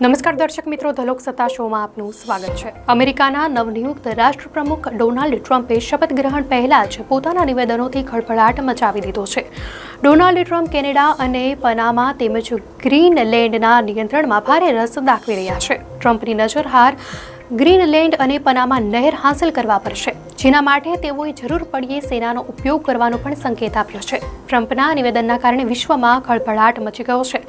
નમસ્કાર દર્શક મિત્રો, ધલોક સત્તા શોમાં આપનું સ્વાગત છે. અમેરિકાના નવનિયુક્ત રાષ્ટ્રપ્રમુખ ડોનાલ્ડ ટ્રમ્પે શપથ ગ્રહણ પહેલા જ પોતાના નિવેદનોથી ખળભળાટ મચાવી દીધો છે. ડોનાલ્ડ ટ્રમ્પ કેનેડા અને પનામા તેમજ ગ્રીનલેન્ડના નિયંત્રણમાં ભારે રસ દાખવી રહ્યા છે. ટ્રમ્પની નજરહાર ગ્રીનલેન્ડ અને પનામા નહેર હાંસલ કરવા પર છે. જેના માટે તેઓએ જરૂર પડીએ સેનાનો ઉપયોગ કરવાનો પણ સંકેત આપ્યો છે. ટ્રમ્પના નિવેદનના કારણે વિશ્વમાં ખળભળાટ મચી ગયો છે.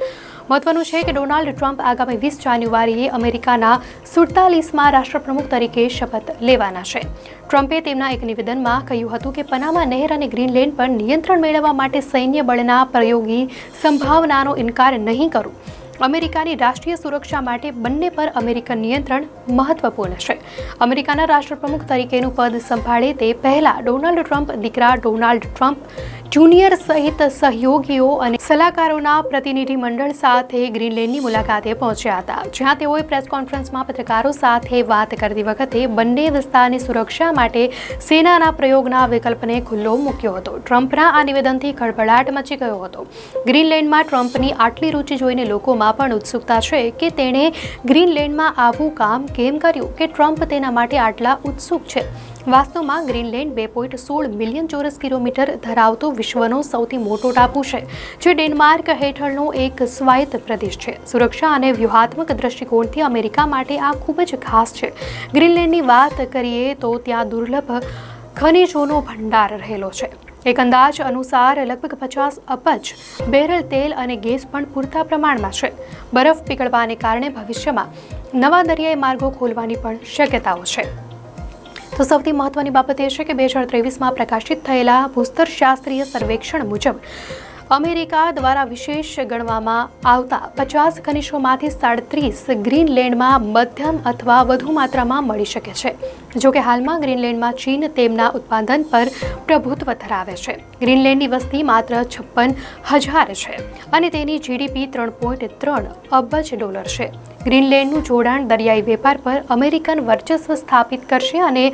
મહત્વનું છે કે ડોનાલ્ડ ટ્રમ્પ આગામી વીસ જાન્યુઆરીએ અમેરિકાના સુડતાલીસમાં રાષ્ટ્રપ્રમુખ તરીકે શપથ લેવાના છે. ટ્રમ્પે તેમના એક નિવેદનમાં કહ્યું હતું કે પનામા નહેર અને ગ્રીનલેન્ડ પર નિયંત્રણ મેળવવા માટે સૈન્ય બળના પ્રયોગી સંભાવનાનો ઇનકાર નહીં કરું. અમેરિકાની રાષ્ટ્રીય સુરક્ષા માટે બંને પર અમેરિકન નિયંત્રણ મહત્વપૂર્ણ છે. અમેરિકાના રાષ્ટ્રપ્રમુખ તરીકેનું પદ સંભાળે તે પહેલાં ડોનાલ્ડ ટ્રમ્પ, દીકરા ડોનાલ્ડ ટ્રમ્પ, જુનિયર સહિત સહયોગીઓ અને સલાહકારોના પ્રતિનિધિમંડળ સાથે ગ્રીનલેન્ડની મુલાકાતે પહોંચ્યા હતા. જ્યાં તેઓએ પ્રેસ કોન્ફરન્સમાં પત્રકારો સાથે વાત કરતી વખતે બંને વિસ્તારની સુરક્ષા માટે સેનાના પ્રયોગના વિકલ્પને ખુલ્લો મૂક્યો હતો. ટ્રમ્પના આ નિવેદનથી ખળભળાટ મચી ગયો હતો. ગ્રીનલેન્ડમાં ટ્રમ્પની આટલી રુચિ જોઈને લોકોમાં પણ ઉત્સુકતા છે કે તેણે ગ્રીનલેન્ડમાં આવું કામ કેમ કર્યું કે ટ્રમ્પ તેના માટે આટલા ઉત્સુક છે? વાસ્તવમાં ગ્રીનલેન્ડ બે પોઈન્ટ સોળ મિલિયન ચોરસ કિલોમીટર ધરાવતો વિશ્વનો સૌથી મોટો ટાપુ છે, જે ડેનમાર્ક હેઠળનો એક સ્વાયત્ત પ્રદેશ છે. સુરક્ષા અને વ્યૂહાત્મક દ્રષ્ટિકોણથી અમેરિકા માટે આ ખૂબ જ ખાસ છે. ગ્રીનલેન્ડની વાત કરીએ તો ત્યાં દુર્લભ ખનિજોનો ભંડાર રહેલો છે. એક અંદાજ અનુસાર લગભગ પચાસ અબજ બેરલ તેલ અને ગેસ પણ પૂરતા પ્રમાણમાં છે. બરફ પીગળવાને કારણે ભવિષ્યમાં નવા દરિયાઈ માર્ગો ખોલવાની પણ શક્યતાઓ છે. તો સૌથી મહત્વની બાબત એ છે કે બે હજાર ત્રેવીસમાં પ્રકાશિત થયેલા ભૂસ્તરશાસ્ત્રીય સર્વેક્ષણ મુજબ અમેરિકા દ્વારા વિશેષ ગણવામાં આવતા પચાસ ખનિજોમાંથી સાડત્રીસ ગ્રીનલેન્ડમાં મધ્યમ અથવા વધુ માત્રામાં મળી શકે છે. જોકે હાલમાં ગ્રીનલેન્ડમાં ચીન તેમના ઉત્પાદન પર પ્રભુત્વ ધરાવે છે. ગ્રીનલેન્ડની વસ્તી માત્ર છપ્પન હજાર છે અને તેની જીડીપી ત્રણ પોઈન્ટ ત્રણ અબજ ડોલર છે. ગ્રીનલેન્ડનું જોડાણ દરિયાઈ વેપાર પર અમેરિકન વર્ચસ્વ સ્થાપિત કરશે અને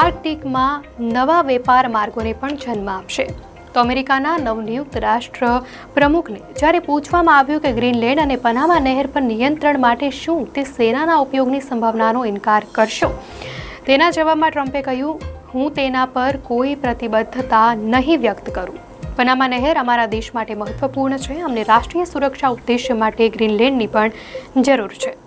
આર્કટિકમાં નવા વેપાર માર્ગોને પણ જન્મ આપશે. તો અમેરિકાના નવનિયુક્ત રાષ્ટ્ર પ્રમુખને જ્યારે પૂછવામાં આવ્યું કે ગ્રીનલેન્ડ અને પનામા નહેર પર નિયંત્રણ માટે શું તે સેનાના ઉપયોગની સંભાવનાનો ઇનકાર કરશો? તેના જવાબમાં ટ્રમ્પે કહ્યું, હું તેના પર કોઈ પ્રતિબદ્ધતા નહીં વ્યક્ત કરું. પનામા નહેર અમારા દેશ માટે મહત્વપૂર્ણ છે. અમને રાષ્ટ્રીય સુરક્ષા ઉદ્દેશ્ય માટે ગ્રીનલેન્ડની પણ જરૂર છે.